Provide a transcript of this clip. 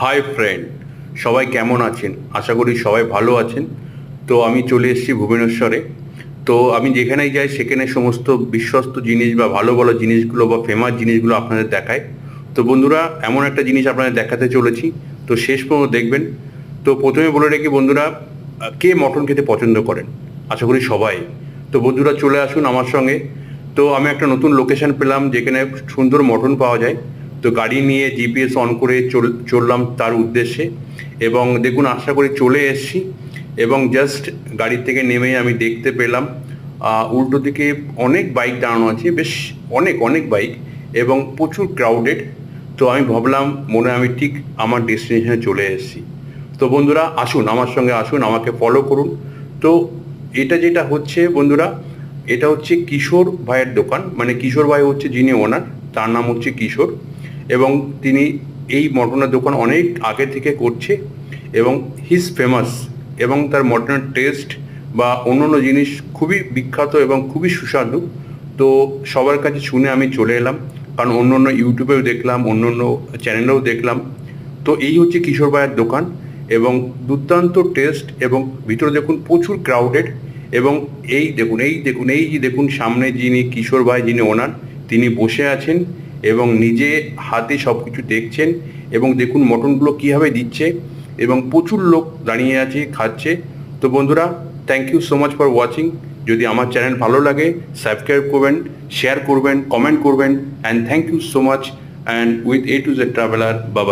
Hi friend সবাই কেমন আছেন? আশা করি সবাই ভালো আছেন। তো আমি চলে এসেছি ভুবনেশ্বরে। তো আমি যেখানেই যাই সেখানে সমস্ত বিশ্বস্ত জিনিস বা ভালো ভালো জিনিসগুলো বা ফেমাস জিনিসগুলো আপনাদের দেখায়। তো বন্ধুরা, এমন একটা জিনিস আপনাদের দেখাতে চলেছি। তো শেষ পর্যন্ত দেখবেন। তো প্রথমে বলে রেখে বন্ধুরা, কে মটন খেতে পছন্দ করেন? আশা করি সবাই। তো বন্ধুরা চলে আসুন আমার সঙ্গে। তো আমি একটা নতুন লোকেশন পেলাম যেখানে সুন্দর মটন পাওয়া যায়। তো গাড়ি নিয়ে জিপিএস অন করে চল, চললাম তার উদ্দেশ্যে। এবং দেখুন, আশা করি চলে এসেছি। এবং জাস্ট গাড়ি থেকে নেমে আমি দেখতে পেলাম। উল্টো দিকে অনেক বাইক দাঁড়ানো আছে, বেশ অনেক অনেক বাইক এবং প্রচুর ক্রাউডেড তো আমি ভাবলাম, মনে আমি ঠিক আমার ডেস্টিনেশনে চলে এসেছি। তো বন্ধুরা, আসুন, আমার সঙ্গে আসুন, আমাকে ফলো করুন। তো এটা যেটা হচ্ছে বন্ধুরা, এটা হচ্ছে কিশোর ভাইয়ের দোকান। মানে কিশোর ভাই হচ্ছে যিনি ওনার তার নাম হচ্ছে কিশোর। এবং তিনি এই মটনের দোকান অনেক আগে থেকে করছে এবং হিজ ফেমাস এবং তার মটনের টেস্ট বা অন্যান্য জিনিস খুবই বিখ্যাত এবং খুবই সুস্বাদু। তো সবার কাছে শুনে আমি চলে এলাম, কারণ অন্য অন্য ইউটিউবেও দেখলাম অন্য অন্য চ্যানেলেও দেখলাম। তো এই হচ্ছে কিশোর ভাইয়ের দোকান এবং দুর্দান্ত টেস্ট এবং ভিতরে দেখুন প্রচুর ক্রাউডেড এবং এই দেখুন এই দেখুন, এই যে দেখুন সামনে যিনি কিশোর ভাই যিনি ওনার, তিনি বসে আছেন এবং নিজে হাতে সব কিছু দেখছেন এবং দেখুন মটনগুলো কীভাবে দিচ্ছে এবং প্রচুর লোক দাঁড়িয়ে আছে, খাচ্ছে। তো বন্ধুরা thank you so much for watching যদি আমার চ্যানেল ভালো লাগে সাবস্ক্রাইব করবেন শেয়ার করবেন কমেন্ট করবেন and thank you so much and with A to Z traveller বাবা